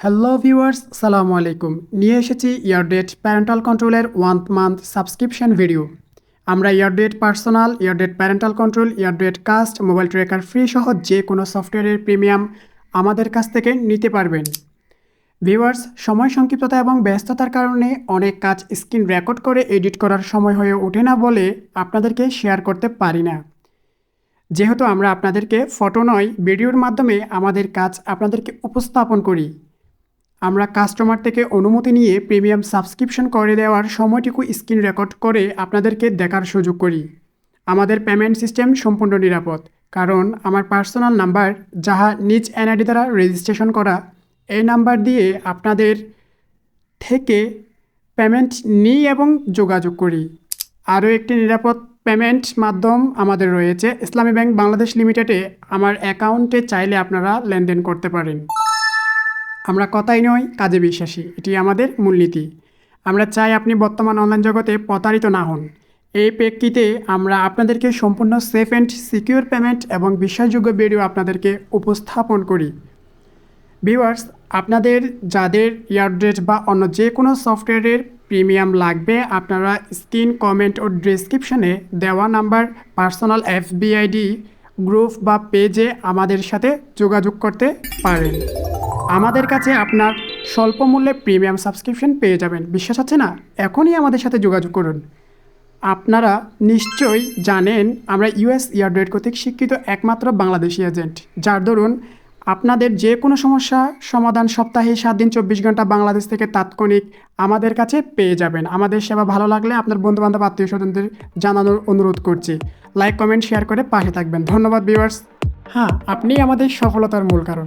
Hello viewers সালামু আলাইকুম নিয়ে এসেছি ইয়ারডেট প্যারেন্টাল কন্ট্রোলের ওয়ান মান্থ সাবস্ক্রিপশন ভিডিও আমরা AirDroid personal AirDroid parental control AirDroid cast mobile tracker free সহ যে কোনো সফটওয়্যারের প্রিমিয়াম আমাদের কাছ থেকে নিতে পারবেন। ভিউয়ার্স সময় সংক্ষিপ্ততা এবং ব্যস্ততার কারণে অনেক কাজ স্ক্রিন রেকর্ড করে এডিট করার সময় হয়ে ওঠে না বলে আপনাদেরকে শেয়ার করতে পারি না। যেহেতু আমরা আপনাদেরকে ফটো নয় ভিডিওর মাধ্যমে আমাদের কাজ আপনাদেরকে উপস্থাপন করি। আমরা কাস্টমার থেকে অনুমতি নিয়ে প্রিমিয়াম সাবস্ক্রিপশন করে দেওয়ার সময়টুকু স্ক্রিন রেকর্ড করে আপনাদেরকে দেখার সুযোগ করি। আমাদের পেমেন্ট সিস্টেম সম্পূর্ণ নিরাপদ, কারণ আমার পার্সোনাল নাম্বার যাহা নিজ এনআইডি দ্বারা রেজিস্ট্রেশন করা, এই নাম্বার দিয়ে আপনাদের থেকে পেমেন্ট নিই এবং যোগাযোগ করি। আরও একটি নিরাপদ পেমেন্ট মাধ্যম আমাদের রয়েছে, ইসলামী ব্যাংক বাংলাদেশ লিমিটেডে আমার অ্যাকাউন্টে চাইলে আপনারা লেনদেন করতে পারেন। আমরা কথাই নয় কাজে বিশ্বাসী। এটি আমাদের মূলনীতি। আমরা চাই আপনি বর্তমান অনলাইন জগতে প্রতারিত না হন। এই প্রেক্ষিতে আমরা আপনাদেরকে সম্পূর্ণ সেফ অ্যান্ড সিকিউর পেমেন্ট এবং বিশ্বাসযোগ্য ভিডিও আপনাদেরকে উপস্থাপন করি। ভিউয়ার্স আপনাদের, যাদের ইয়ারডেট বা অন্য যে কোনো সফটওয়্যারের প্রিমিয়াম লাগবে, আপনারা স্ক্রিন কমেন্ট ও ডিসক্রিপশনে দেওয়া নাম্বার পার্সোনাল এফবিআইডি গ্রুপ বা পেজে আমাদের সাথে যোগাযোগ করতে পারেন। আমাদের কাছে আপনার স্বল্প মূল্যে প্রিমিয়াম সাবস্ক্রিপশন পেয়ে যাবেন। বিশ্বাস আছে না? এখনই আমাদের সাথে যোগাযোগ করুন। আপনারা নিশ্চয়ই জানেন, আমরা ইউএস ইয়ারডেট কর্তৃক স্বীকৃত একমাত্র বাংলাদেশি এজেন্ট। যার দরুন আপনাদের যে কোনো সমস্যা সমাধান সপ্তাহে সাত দিন চব্বিশ ঘণ্টা বাংলাদেশ থেকে তাৎক্ষণিক আমাদের কাছে পেয়ে যাবেন। আমাদের সেবা ভালো লাগলে আপনার বন্ধুবান্ধব, আত্মীয় স্বজনদের জানানোর অনুরোধ করছি। লাইক, কমেন্ট, শেয়ার করে পাশে থাকবেন। ধন্যবাদ, ভিউয়ার্স। হ্যাঁ আপনি আমাদের সফলতার মূল কারণ।